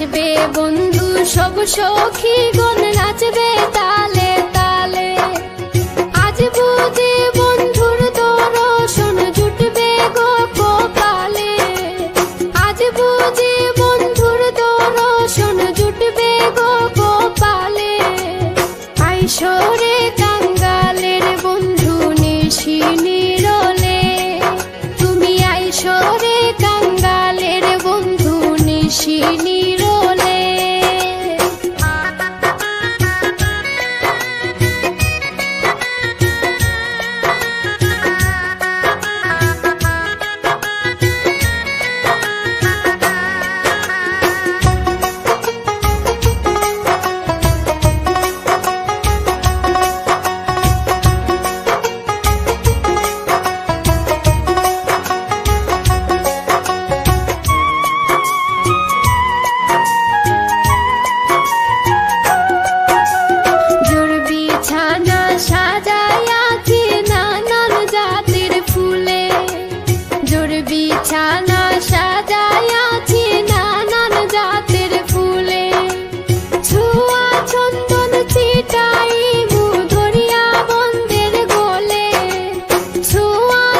সব সখী গণ নাচবে তালে তালে। আজ বুঝি বন্ধুর দর্শন জুটবে গো কপালে আজ বুঝি বন্ধুর দর্শন জুটবে গো কপালে আইসরে কাঙ্গালের বন্ধু নিশি